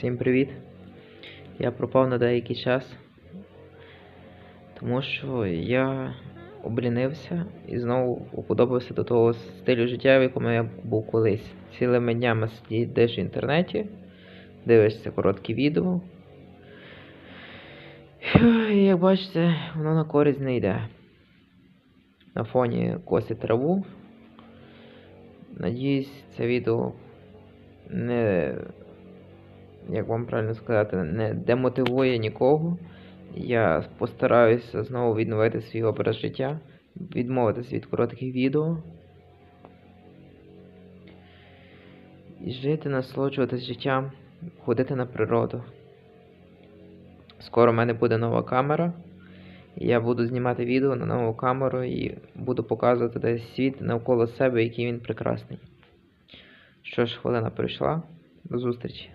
Всім привіт! Я пропав на деякий час, тому що я облінився і знову уподобався до того стилю життя, в якому я був колись. Цілими днями сидиш в інтернеті, дивишся короткі відео. І як бачите, воно на користь не йде. На фоні косить траву. Надіюсь, це відео як вам правильно сказати, не демотивує нікого. Я постараюся знову відновити свій образ життя, відмовитися від коротких відео. І жити, насолоджуватись життям, ходити на природу. Скоро в мене буде нова камера. Я буду знімати відео на нову камеру і буду показувати десь світ навколо себе, який він прекрасний. Що ж, хвилина прийшла. До зустрічі.